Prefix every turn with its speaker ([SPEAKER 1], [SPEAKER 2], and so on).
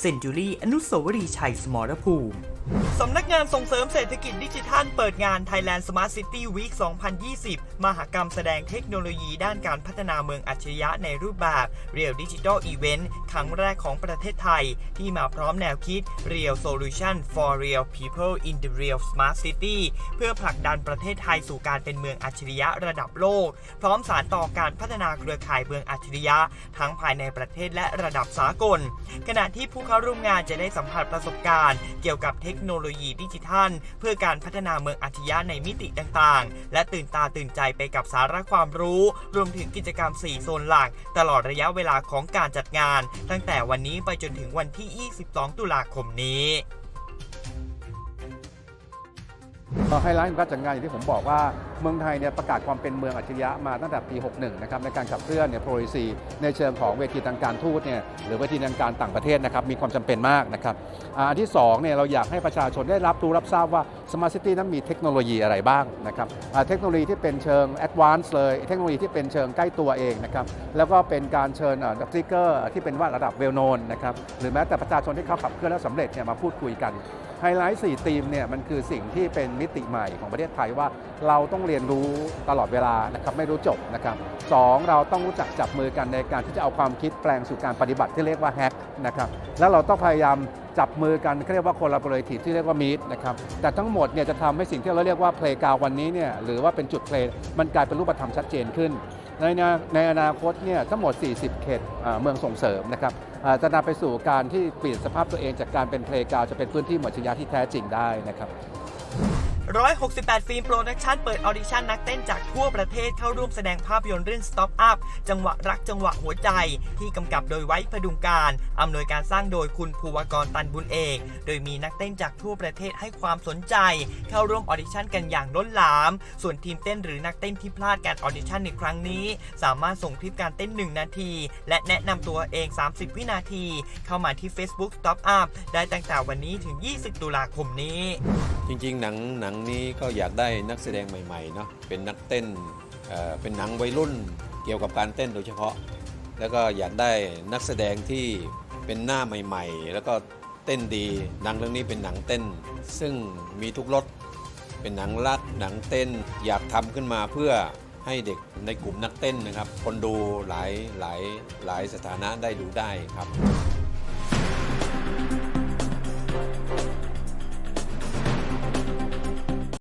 [SPEAKER 1] เซนจูรี่อนุสาวรีย์ชัยสมรภูมิ สำนักงานส่งเสริมเศรษฐกิจดิจิทัลเปิดงาน Thailand Smart City Week 2020 มหกรรมแสดงเทคโนโลยีด้านการพัฒนาเมืองอัจฉริยะในรูปแบบ Real Digital Event ครั้งแรกของประเทศไทย ที่มาพร้อมแนวคิด Real Solution for Real People in the Real Smart City เพื่อผลักดันประเทศไทยสู่การเป็นเมืองอัจฉริยะระดับโลก พร้อมสานต่อการพัฒนาเครือข่ายเมืองอัจฉริยะ ทั้งภายในประเทศและระดับสากล ขณะที่ผู้เข้าร่วมงานจะได้สัมผัสประสบการณ์ เกี่ยวกับเทคโนโลยีดิจิทัล เพื่อการพัฒนาเมืองอัจฉริยะในมิติต่างๆ และตื่นตาตื่นใจไปกับสาระความรู้ รวมถึงกิจกรรม 4 โซนหลัก ตลอดระยะเวลาของการจัดงาน ตั้งแต่วันนี้ไปจนถึงวันที่ 22 ตุลาคมนี้
[SPEAKER 2] ไฮไลท์ของการจัดงานอย่างที่ผมบอกว่าเมืองไทยเนี่ยประกาศความเป็นเมืองอัจฉริยะมาตั้งแต่ปี 61 นะครับในการขับเคลื่อนเนี่ยโปรยซีในเชิงของเวทีทางการทูตเนี่ยหรือเวทีทางการต่างประเทศนะครับมีความจำเป็นมากนะครับอันที่2เนี่ยเราอยากให้ประชาชนได้รับรู้รับทราบว่า Smart City นั้นมีเทคโนโลยีอะไรบ้างนะครับเทคโนโลยีที่เป็นเชิงแอดวานซ์เลย เทคโนโลยีที่เป็นเชิงใกล้ตัวเองนะครับแล้วก็เป็นการเชิญสติกเกอร์ที่เป็นว่าระดับเวลโนนนะครับหรือแม้แต่ประชาชนที่เขาขับเคลื่อนแล้วสำเร็จเนี่ยมาพูดคุยกันไฮไลท์4ธีมเนี่ยมันคือสิ่งที่เป็นมิติใหม่ของประเทศไทยว่าเราต้องเรียนรู้ตลอดเวลานะครับไม่รู้จบนะครับสองเราต้องรู้จักจับมือกันในการที่จะเอาความคิดแปลงสู่การปฏิบัติที่เรียกว่าแฮกนะครับแล้วเราต้องพยายามจับมือกันเรียกว่า collaborative ที่เรียกว่า meet นะครับแต่ทั้งหมดเนี่ยจะทำให้สิ่งที่เราเรียกว่า playground วันนี้เนี่ยหรือว่าเป็นจุด play มันกลายเป็นรูปธรรมชัดเจนขึ้นในนในอนาคตเนี่ยทั้งหมด 40 เขตเมืองส่งเสริมนะครับจะนำไปสู่การที่เปลี่ยนสภาพตัวเองจากการเป็นเพลงกาวจะเป็นพื้นที่หมวดชยาที่แท้จริงได้นะครับ
[SPEAKER 1] 168 ฟิล์มโปรดักชันเปิดออดิชั่นนักเต้นจากทั่วประเทศเข้าร่วมแสดงภาพยนตร์เรื่อง Stop Up จังหวะรักจังหวะหัวใจ ที่กำกับโดยไว้พดุงการ อำนวยการสร้างโดยคุณภูวกรตันบุญเอก โดยมีนักเต้นจากทั่วประเทศให้ความสนใจ เข้าร่วมออดิชั่นกันอย่างล้นหลาม ส่วนทีมเต้นหรือนักเต้นที่พลาดการออดิชั่นในครั้งนี้ สามารถส่งคลิปการเต้น 1 นาที และแนะนำตัวเอง 30 วินาที เข้ามาที่ Facebook Stop Up ได้ตั้งแต่วันนี้ถึง 20 ตุลาคมนี้
[SPEAKER 3] จริงๆ หนังหนังนี้ก็อยากได้นักแสดงใหม่ๆเนาะเป็นนักเต้นเอ่อเป็นหนังวัยรุ่นเกี่ยวกับการเต้นโดยเฉพาะ แล้วก็อยากได้นักแสดงที่เป็นหน้าใหม่ ๆ แล้วก็เต้นดีหนังเรื่องนี้เป็นหนังเต้น ซึ่งมีทุกรสเป็นหนังรักหนังเต้นอยากทำขึ้นมาเพื่อให้เด็กในกลุ่มนักเต้นนะครับ คนดูหลายหลายหลายสถานะได้ดูได้ครับ